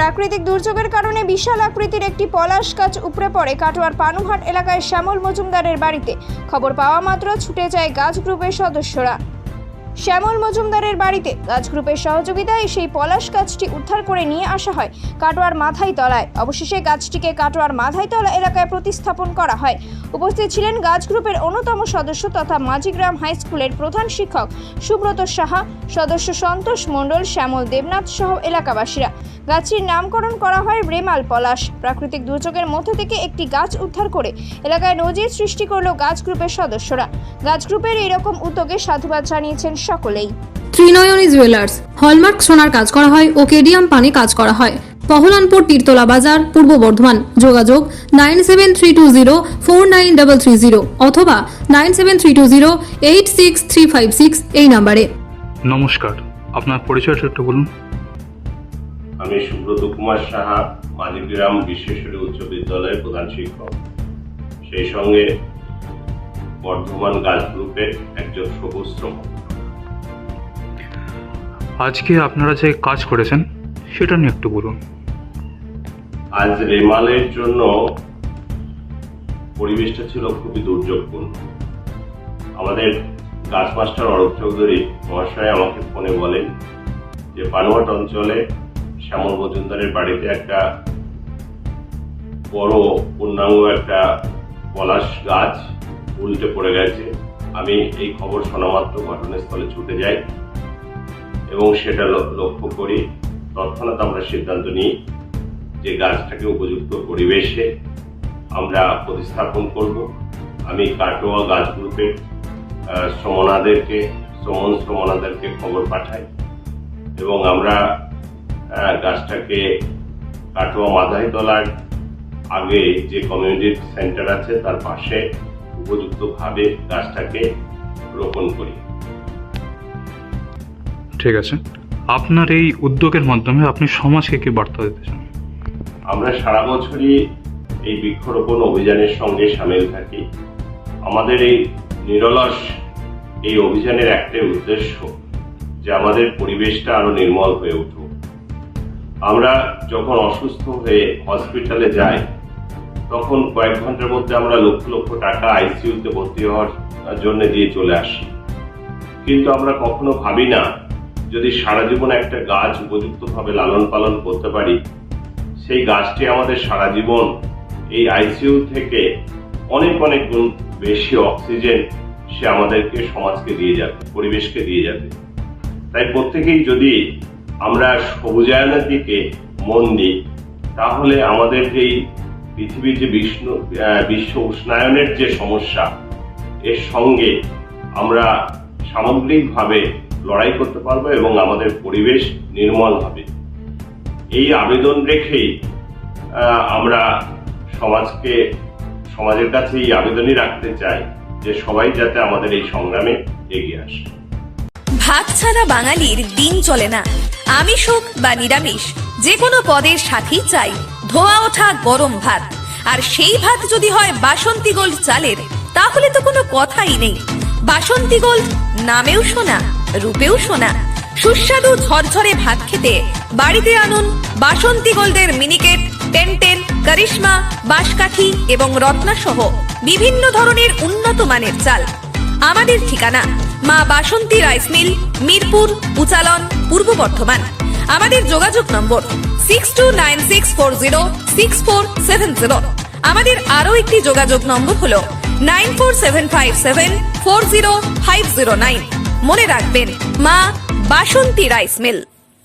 প্রাকৃতিক দুর্যোগের কারণে বিশাল আকৃতির একটি পলাশ গাছ উপড়ে পড়ে কাটোয়ার পানুহাট এলাকায় শ্যামল মজুমদারের বাড়িতে। খবর পাওয়া মাত্র ছুটে যায় গাছ গ্রুপের সদস্যরা। শ্যামল মজুমদারের বাড়িতে গাছ গ্রুপের সহযোগিতায় সেই পলাশ গাছটি উদ্ধার করে নিয়ে আসা হয় কাটোয়ার মাথায় তলায় অবশেষে গাছটিকে কাটোয়ার মাথায় তলা এলাকায় প্রতিস্থাপন করা হয়। উপস্থিত ছিলেন গাছ গ্রুপের অন্যতম সদস্য তথা মাঝিগ্রাম হাই স্কুলের প্রধান শিক্ষক সুব্রত সাহা, সদস্য সন্তোষ মণ্ডল, শ্যামল দেবনাথ সহ এলাকাবাসীরা। গাছটির নামকরণ করা হয় রেমাল পলাশ। প্রাকৃতিক দুর্যোগের মধ্যে থেকে একটি গাছ উদ্ধার করে এলাকায় নজির সৃষ্টি করল গাছ গ্রুপের সদস্যরা। গাছ গ্রুপের এরকম উদ্যোগে সাধুবাদ জানিয়েছেন সকলেই। ত্রিনয়নী জুয়েলার্স হলমার্ক সোনার কাজ করা হয় ও কেডিয়াম পানি কাজ করা হয়। পহলানপুর তীরতলা বাজার পূর্ব বর্ধমান। যোগাযোগ nine seven three two zero four nine double three zero অথবা nine seven three two zero eight six three five six এই নাম্বারে। নমস্কার আপনার পরিচয়টা একটু বলুন। আমি সুব্রত কুমার সাহা মাঝিগ্রাম বিশ্বেশ্বরী উচ্চ বিদ্যালয়ের প্রধান শিক্ষক। সেই সঙ্গে বর্ধমান গাছ গ্রুপের একজন সবুজ শ্রমক আজকে আপনারা যে কাজ করেছেন সেটা নিয়ে একটু বলুন। আজ রেমালের জন্য পরিবেশটা ছিল খুবই দুর্যোগপূর্ণ। আমাদের গাছ মাস্টার অরূপ চৌধুরী মহাশয় আমাকে ফোনে বলেন যে পানোয়াট অঞ্চলে শ্যামল মজুমদারের বাড়িতে একটা বড় পূর্ণাঙ্গ একটা পলাশ গাছ উল্টে পড়ে গেছে। আমি এই খবর শোনা মাত্র ঘটনাস্থলে ছুটে যাই এবং সেটা লক্ষ্য করি। তৎক্ষণাৎ আমরা সিদ্ধান্ত নিই যে গাছটাকে উপযুক্ত পরিবেশে আমরা প্রতিস্থাপন করব। আমি কাটোয়া গাছ গ্রুপের শ্রমণাদেরকে শ্রমণ শ্রমণাদেরকে খবর পাঠাই এবং আমরা গাছটাকে কাটোয়া মাধাই তলার আগে যে কমিউনিটি সেন্টার আছে তার পাশে উপযুক্তভাবে গাছটাকে রোপণ করি। ঠিক আছে। আপনার এই উদ্যোগের মাধ্যমে আপনি সমাজকে কি বার্তা দিতে চান? আমরা সারা বছরই এই বৃক্ষরোপণ অভিযানের সঙ্গে সামিল থাকি। আমাদের এই নিরলস এই অভিযানের একটাই উদ্দেশ্য যে আমাদের পরিবেশটা আরও নির্মল হয়ে উঠুক। আমরা যখন অসুস্থ হয়ে হসপিটালে যাই, তখন কয়েক ঘণ্টার মধ্যে আমরা লক্ষ লক্ষ টাকা আইসিইউতে ভর্তি হওয়ার জন্য দিয়ে চলে আসি। কিন্তু আমরা কখনো ভাবি না, যদি সারা জীবন একটা গাছ উপযুক্তভাবে লালন পালন করতে পারি, সেই গাছটি আমাদের সারা জীবন এই আইসিইউ থেকে অনেক অনেক গুণ বেশি অক্সিজেন সে আমাদেরকে, সমাজকে দিয়ে যাবে, পরিবেশকে দিয়ে যাবে। তাই প্রত্যেকেই যদি আমরা সবুজায়নের দিকে মন দিই, তাহলে আমাদের এই পৃথিবীর যে বিষ্ণু বিশ্ব উষ্ণায়নের যে সমস্যা, এর সঙ্গে আমরা সামগ্রিকভাবে লড়াই করতে পারব এবং আমাদের পরিবেশ নির্মল হবে। এই আবেদন রেখেই আমরা সমাজকে, সমাজের কাছে এই আবেদনই রাখতে চাই যে সবাই যাতে আমাদের এই সংগ্রামে এগিয়ে আসে। ভাত ছাড়া বাঙালির দিন চলে না। আমিষ হোক বা নিরামিষ যে কোনো পদের সাথেই চাই। ধোয়া ওঠা গরম ভাত। আর সেই ভাত যদি হয় বাসন্তী গোল্ড চালের, তাহলে তো কোনো কথাই নেই। বাসন্তী গোল্ড নামেও শোনা রূপেও শোনা সুস্বাদু ঝরঝরে ভাত খেতে বাড়িতে আনুন বাসন্তী গোল্ডের মিনিকেট টেন টেন করিশ্মা, বাঁশকাঠি এবং রত্না সহ বিভিন্ন ধরনের উন্নত মানের চাল। আমাদের ঠিকানা মা বাসন্তী রাইস মিল, মিরপুর, উচালন, পূর্ব বর্ধমান। আমাদের যোগাযোগ নম্বর six two nine six four zero six four seven zero আমাদের আরও একটি যোগাযোগ নম্বর হল nine four seven five seven four zero five zero nine মনে রাখবেন, মা বাসন্তী রাইস মিল।